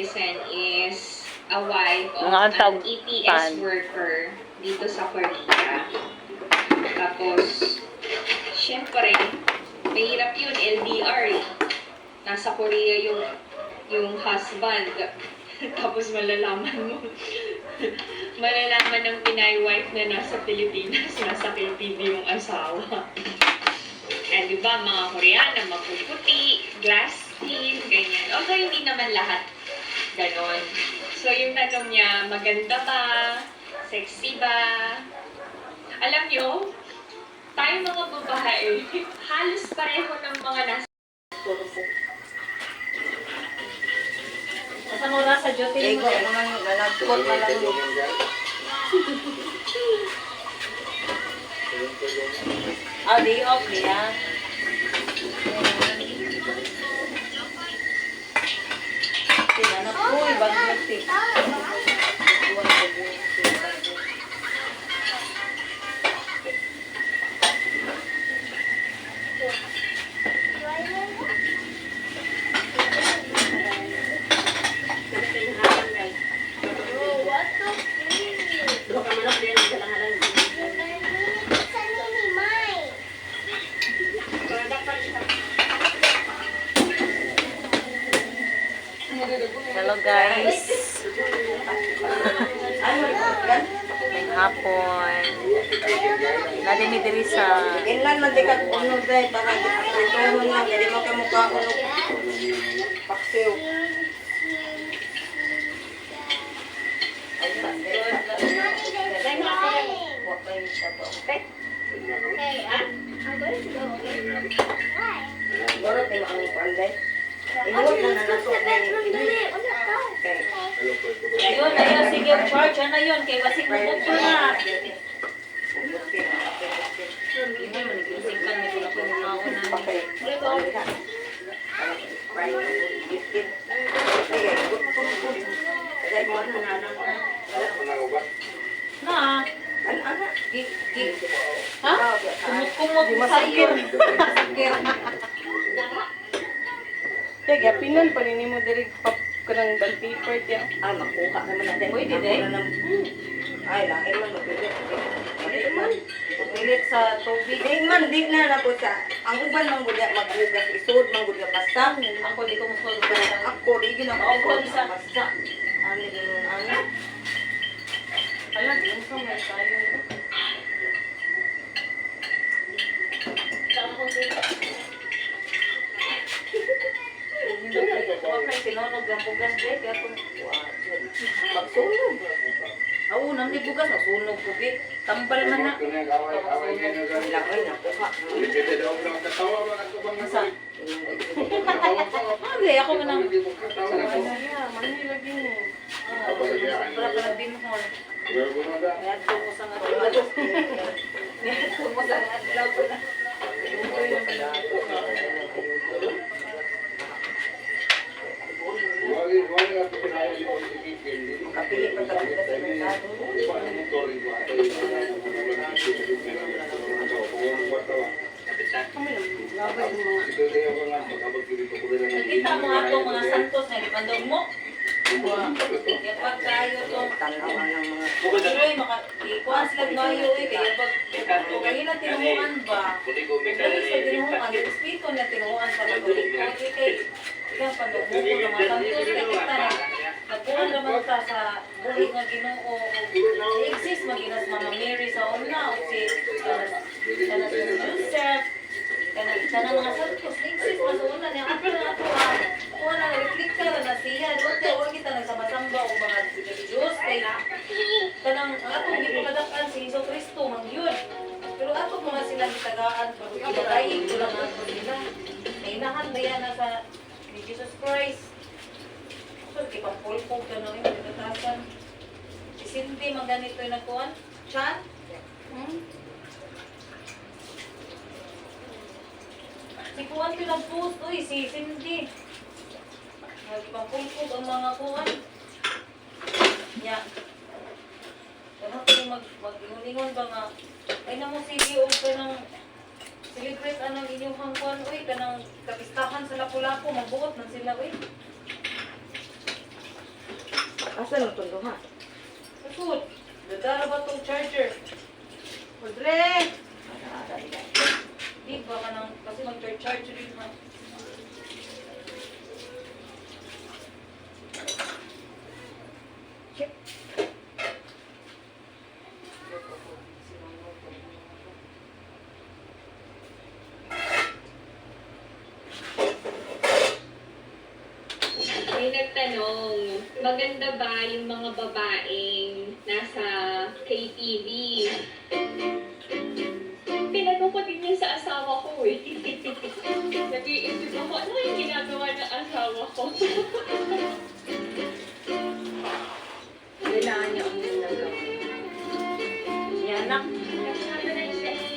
netizen is a wife of Mga an tawag- EPS pan. worker dito sa Korea. Tapos, syempre, mahirap yun, LDR eh. Nasa Korea yung yung husband. Tapos malalaman mo. malalaman ng Pinay wife na nasa Pilipinas, nasa KTV yung asawa. Eh, di ba, mga Koreana, mapuputi, glass skin, ganyan. Although, hindi naman lahat ganon. So, yung tanong niya, maganda ba? Sexy ba? Alam nyo, tayo mga babae, halos pareho ng mga nasa Sa mura sa duty Ego, naman nalagkot na lang. Ah, day off niya. Tinanap ko, Hello guys. Hapon. Nadi mi diri sa Inlan man di ka unod dahil para ituhon lang. Hindi mo ka mukha unod. Paksiw. Huwag kayo sabaw. Borot ni ang panday. Inuot na na nato ni Okay. Ayun, ayun, sige, George, ano yun? Kay Basik mo po na. Na, ha? Kumot-kumot Di sa iyo. masakit. Kaya gapinan pa rin mo diri pap kanang band paper tiya. Ay, makuha naman natin. Pwede, day. Ay, lain man magbilit. Lain man. Pilit sa tubig. Di man, di na na po sa... Ang uban man gud maghugas isod, man gud basta. Ako di ko musulog. Ako, di gina Ako, ako isa. basta. Ano yun, ano? Alam, din sa may tayo. Huwag kayo tinunog ang bugas, be. Kaya kung... Magsunog. Oo, nang di bugas, nasunog ko, be. Tambal man na. Kailangan nakuha. Masa? Hindi, ako man ang... Ano ya, mani lagi ni. Para pa ito ko sa nga. Na. Kapili pa talaga sa merkado. Nakita mo nga itong mga santos na ipandog mo. Kaya pag kayo itong Tanawan ng mga... Tuloy, maka, ikuha sila mayo eh, kaya pag, kayo na tinuhuan ba, kung kayo sa tinuhuan, yung spito na tinuhuan sa mga kulit, kaya kay, kaya mo ko naman, santos kay kita na, nagkuhan naman ta sa buhi nga ginoo, exist maginas Mama Mary sa una, o si, kanas si Joseph, kanas, kanas mga santos, exist mas una niya, ato na ato ah, kuha na, reflect ka na siya, doon kaya, huwag kita nagsama-samba o mga Diyos, kay, kanang ato gipagadakan si Hesus Kristo man yun. Pero ato mga sila gitagaan pag ibalayin ko lang ato sila. Nainahan na yan na sa ni Jesus Christ. So, kipapulpog ka na yung pagkatasan. Si Cindy, man ganito yung nagkuhan. Chan? Hmm? Si Kuhan pinag-post, uy, si Cindy. Nagpapulpog ang mga kuhan. Ya. Ano ko mag mag-ingon ba nga ay namo sige og kanang celebrate anang inyong hangkuan oy kanang kapistahan sa Lapu-Lapu magbuot man sila oy. Asa na itong duha? Food. Dadala ba tong charger? Audrey! Di ba ka nang kasi mag-charge rin ha. May nagtanong, maganda ba yung mga babaeng nasa KTV? Pinanong ko din yan sa asawa ko eh. Nag-iisip ako, ano yung ginagawa ng asawa ko? Kailangan niya ang ginagawa. Yan anak.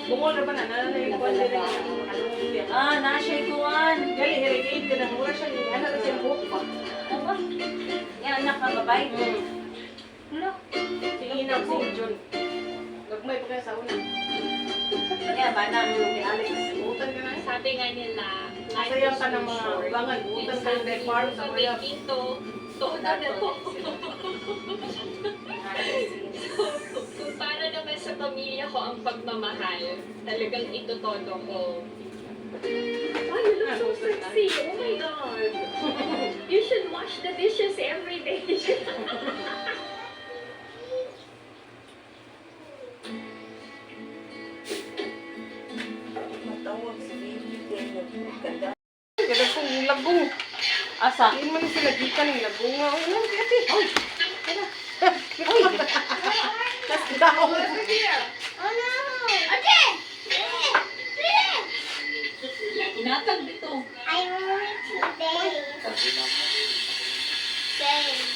Bungol na ba na? Nana na yung kwan din. Ah, na-share ko an. Gali, hirigate ka na. Babay. Wala. Si Ina, si John. Gagmay pa kaya sa una. Yan ba na? Ni Alex, buutan ka na. Sabi nga nila, Masaya ka ng mga ubangan. Buutan ka ng farm sa kuya. Dito, todo na to. Kung para naman sa pamilya ko ang pagmamahal, talagang ito todo ko. Ay, you look so sexy. Oh my God. You should wash the dishes every day. Asa? Hindi man sila gikan ng lagong. nga. Ay, lang, ate. Ay! Tapos daw. Inatag dito. I want to bathe. Bathe.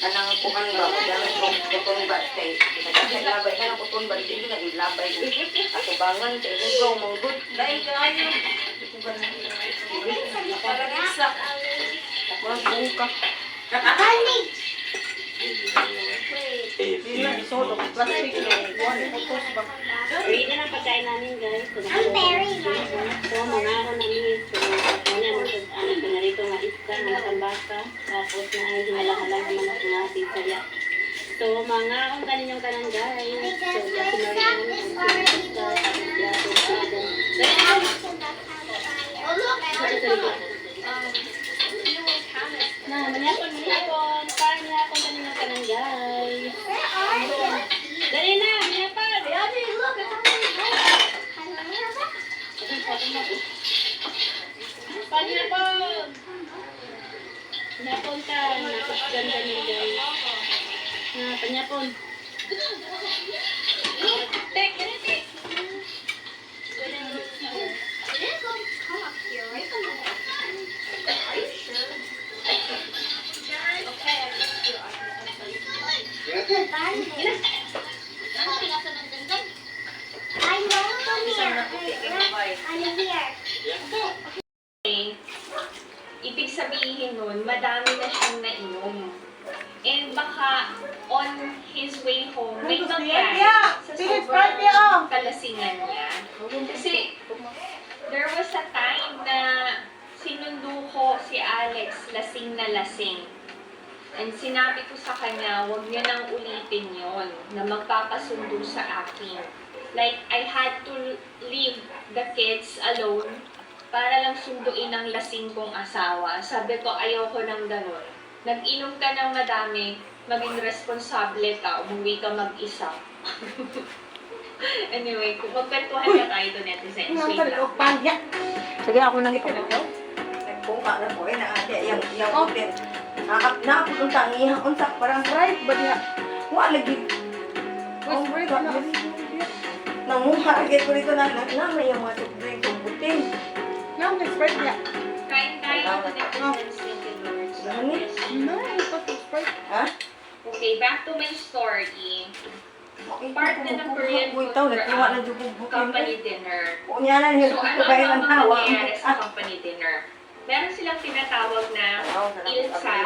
Anang kuhan ba? Gamit ko. Kutong ba? Kay, kutong ba? Hindi na ilabay ko. Ako bangan. Kay, hugaw, manggod. Dahil kayo. Parang isa. Magbong ka. Honey. Hindi na isolo. Plastic na. Yung photos ba? Uwi na pagkain namin guys. So, I'm very much. So, mga ako namin. So, ako na nung ano ko na rito nga iska, tambaka. Tapos na ay hinalang-halang naman ako nga sisaya. So, mga. Para niya akong kaninyong kanan guys. Panyapon. Ka. Nakasgan ka niyo guys. Na, panyapon. Ibig sabihin nun, madami na siyang nainom. And baka on his way home, may mag-crash sa sobrang kalasingan niya. Kasi there was a time na sinundo ko si Alex lasing na lasing. And sinabi ko sa kanya, huwag niya nang ulitin yon na magpapasundo sa akin. Like, I had to leave the kids alone para lang sunduin ang lasing kong asawa. Sabi ko, ayoko nang ganun. Nag-inom ka ng madami, maging responsable ka, umuwi ka mag-isa. anyway, kung magkwentuhan na tayo to netizens, wait lang. Sige, ako nang ito. Nagbuka na po, eh, na ate, yung, yung hotel. Nakap, nakapulong sa ngihang unsak, parang Right, ba niya? wala lagi. Wait, wait, ano? Nanguha, agad ko rito na, na, na, may yung mga yung puting. Now, may Sprite niya. Kain tayo netizens, netizens. Dami. No. Ha? Okay, back to my story. Part na ng Korean food na um, company dinner. Kung yan na, So, ano ang ng hawa. nangyayari sa company dinner? Meron silang tinatawag na ilsa.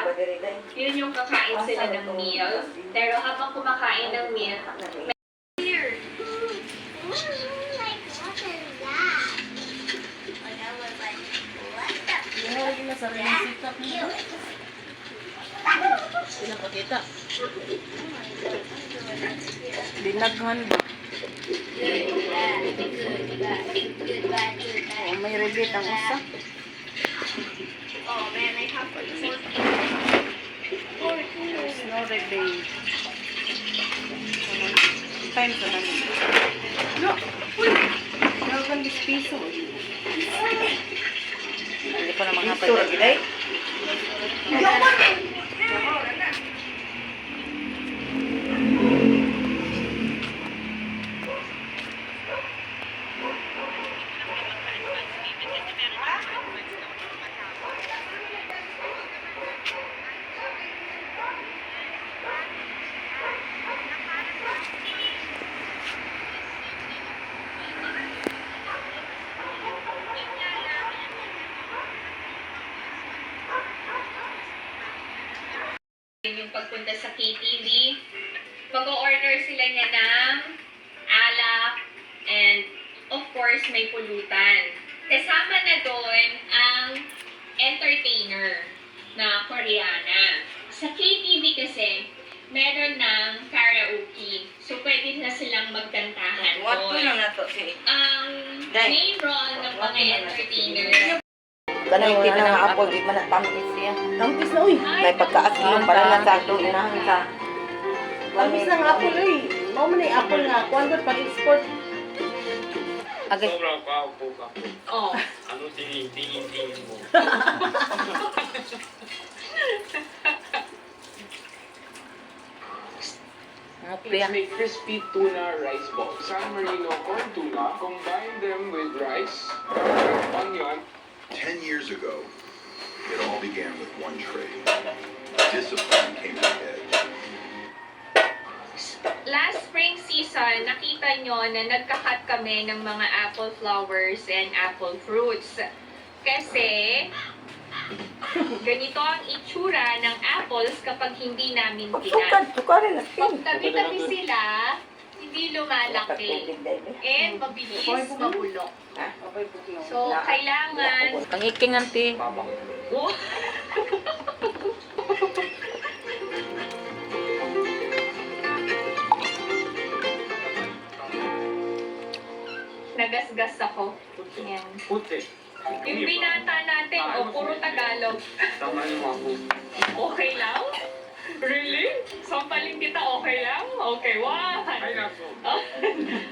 Yun yung kakain sila ng meal. Pero habang kumakain ng meal, Weird. Like, what is that? Like, I was like, what the Yung na sa rin sikap niya. Pinapakita. Dinaghan. good, bad, good, bad, good, bad, good, bad. Oh, may rebate ang usa. Oh man, I have like 14. 14. There's no rebate. Time sa namin. No! Uy! Nagan dis piso. Hindi pa naman hapay. Picture, gilay. yun yung pagpunta sa KTV, mag-order sila niya ng alak and of course may pulutan. Kasama na doon ang entertainer na Koreana. Sa KTV kasi, meron ng karaoke. So, pwede na silang magkantahan What doon. lang na to, si Ang main role ng mga entertainer Kanang hindi na nga apple, di man na tamis siya. Tampis na, uy! May pagkaasilong para lang sa itong inahan sa... Tampis ng apple, uy! Mao man yung apple nga. Kuwan doon pag-export. Agay. Sobrang kaupo ka po. Oh. Ano tingin-tingin mo? Let's make crispy tuna rice balls. San Marino corn tuna, combine them with rice, onion, Ten years ago, it all began with one trade. Discipline came to head. Last spring season, nakita nyo na nagkakat kami ng mga apple flowers and apple fruits. Kasi, ganito ang itsura ng apples kapag hindi namin Sukan, kinat. sukarin na Pag tabi-tabi sila, hindi lumalaki. And mabilis mabulok. So, kailangan... Pangiking anti. babak. Oh. Nagasgas ako. Yan. Puti. Yung binata natin, o puro Tagalog. Tama yung ako. Okay lang? Really? Sampalin kita, okay lang? Okay, one. Ay, nako.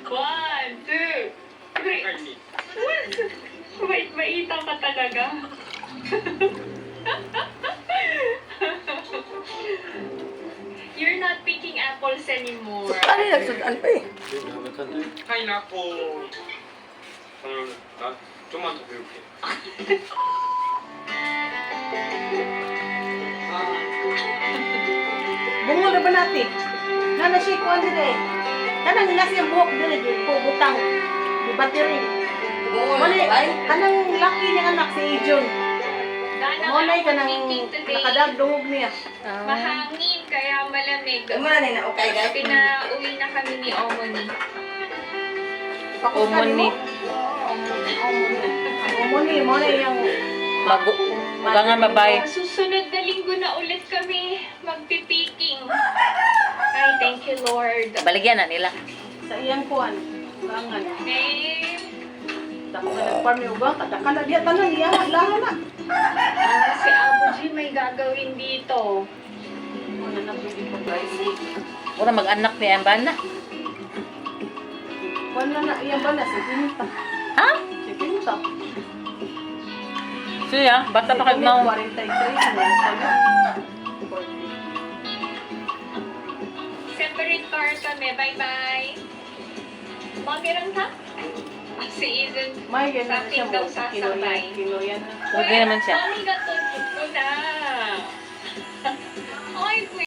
One, two, three. Ay, ni. Wait, maitaw ka talaga. You're not picking apples anymore. Sukarin, nagsudan pa eh. Ay, nako. Parang, ah, tomato 이렇게. Bungol na ba natin? Nana siya kuwan din eh. Kanang nila siyang buhok din eh. Pugutang. Di battery. Mali, kanang laki niya anak si Ijun. Dana Monay ka nang nakadagdungog niya. mahangin kaya malamig. Imo na nina, okay guys. Pinauwi na kami ni Omoni. Omoni. Omoni. Omoni, mo na yung Mago. Ugangan babay. Sa susunod na linggo na ulit kami magpipiking. Ay, thank you, Lord. Baligyan na nila. Sa iyang kuan. Ugangan. Eh, Dako na nag-farm yung ugang. Kadaka na diya tanan. Iya na. Lahan na. ah, si Abu G may gagawin dito. Muna na pwede ko guys. Mura mag-anak ni ang bana. Wala na. Iya ba na? Si Pinta. Ha? Si Pinta. Siya, basta pa mau. 43 ang favorite person me. Bye-bye. Manggiran ka? Ah, Ay, Si Eden. May ganyan na siya mo. Kinuyan. Kinuyan. Huwag naman siya. Mami, gato. Ito na. Ay, kuya.